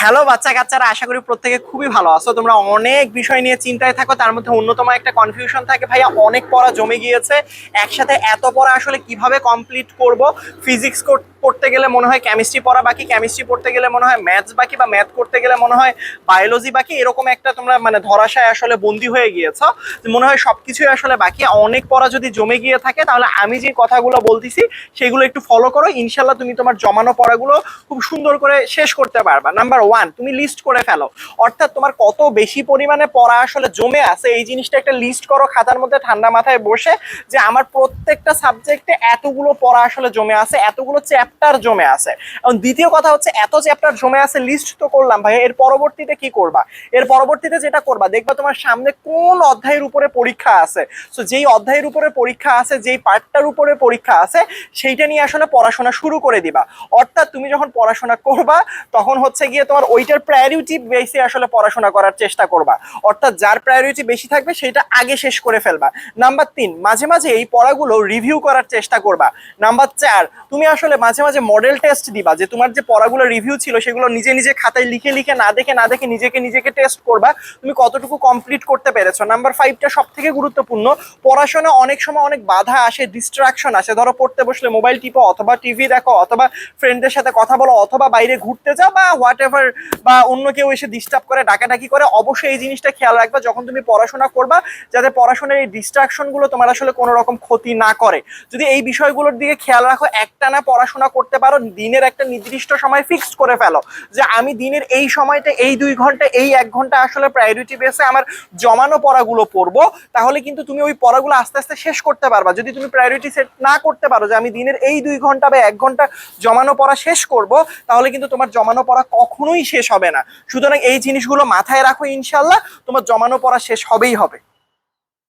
Hello, বাচ্চা কাচ্চারা, আশা করি প্রত্যেকে খুবই ভালো আছো। তোমরা অনেক বিষয় নিয়ে চিন্তায় থাকো, তার মধ্যে অন্যতম একটা কনফিউশন থাকে। ভাইয়া, অনেক পড়া জমে গিয়েছে। একসাথে এত পড়া আসলে কীভাবে কমপ্লিট করব? ফিজিক্স পড়তে গেলে মনে হয় কেমিস্ট্রি পড়া বাকি কেমিস্ট্রি পড়তে গেলে মনে হয় ম্যাথস বাকি বা ম্যাথ করতে গেলে মনে হয় বায়োলজি বাকি, এরকম একটা তোমরা মানে ধরাশায় আসলে বন্দি হয়ে গিয়েছো মনে হয় সবকিছুই আসলে বাকি। অনেক পড়া যদি জমে গিয়ে থাকে, তাহলে আমি যে কথাগুলো বলতেছি, সেগুলো একটু ফলো করো। ইনশাল্লাহ তুমি তোমার জমানো পড়াগুলো খুব সুন্দর করে শেষ করতে পারবা। নাম্বার ওয়ান তুমি লিস্ট করে ফেলো। অর্থাৎ তোমার কত বেশি পরিমাণে পড়া আসলে জমে আছে, এই জিনিসটা একটা লিস্ট করো খাতার মধ্যে ঠান্ডা মাথায় বসে যে আমার প্রত্যেকটা সাবজেক্টে এতগুলো পড়া আসলে জমে আছে, এতগুলো চ্যাপ্টার জমে আছে। এবং দ্বিতীয় কথা হচ্ছে, এত চ্যাপ্টার জমে আছে লিস্ট তো করলাম ভাই এর পরবর্তীতে কি করবা? এর পরবর্তীতে যেটা করবা, দেখবা তোমার সামনে কোন অধ্যায়ের উপরে পরীক্ষা আছে। সো যেই অধ্যায়ের উপরে পরীক্ষা আছে, যেই পার্টটার উপরে পরীক্ষা আছে, সেইটা নিয়ে আসলে পড়াশোনা শুরু করে দিবা। অর্থাৎ তুমি যখন পড়াশোনা করবা, তখন হচ্ছে গিয়ে তোমার ওইটার প্রায়োরিটি বেশি আসলে পড়াশোনা করার চেষ্টা করবা। অর্থাৎ যার প্রায়োরিটি বেশি থাকবে, সেটা আগে শেষ করে ফেলবা। নাম্বার তিন, মাঝে মাঝে এই পড়াগুলো রিভিউ করার চেষ্টা করবা। নাম্বার চার, তুমি আসলে মাঝে মাঝে মডেল টেস্ট দিবা, যে তোমার যে পড়াগুলো রিভিউ ছিল, সেগুলো নিজে নিজে খাতায় লিখে লিখে না দেখে না দেখে নিজেকে নিজেকে টেস্ট করবা, তুমি কতটুকু কমপ্লিট করতে পেরেছ? নাম্বার ফাইভটা সব থেকে গুরুত্বপূর্ণ, পড়াশোনা অনেক সময় অনেক বাধা আসে ডিস্ট্রাকশন আসে। ধরো পড়তে বসলে মোবাইল টিপো, অথবা টিভি দেখো, অথবা ফ্রেন্ডদের সাথে কথা বলো, অথবা বাইরে ঘুরতে যাও, বা হোয়াট এভার বা অন্য কেউ এসে ডিস্টার্ব করে, ডাকাডাকি করে, অবশ্যই এই জিনিসটা খেয়াল রাখবা। যখন তুমি পড়াশোনা করবা, যাতে পড়াশোনার এই ডিস্ট্রাকশনগুলো তোমার আসলে কোনো রকম ক্ষতি না করে। যদি এই বিষয়গুলোর দিকে খেয়াল রাখো, একটানা পড়াশোনা করতে পারো, দিনের একটা নির্দিষ্ট সময় ফিক্সড করে ফেলো। যে আমি দিনের এই সময়টা এই দুই ঘণ্টা, এই এক ঘণ্টা আসলে প্রায়োরিটি বেসে আমার জমানো পড়াগুলো পড়ব, তাহলে কিন্তু তুমি ওই পড়াগুলো আস্তে আস্তে শেষ করতে পারবা। যদি তুমি প্রায়োরিটি সেট না করতে পারো, যে আমি দিনের এই দুই ঘণ্টা বা এক ঘণ্টা জমানো পড়া শেষ করব, তাহলে কিন্তু তোমার জমানো পড়া কখনোই শেষ হবে না। সুতরাং এই জিনিসগুলো মাথায় রাখো ইনশাল্লাহ তোমার জমানো পড়া শেষ হবেই হবে।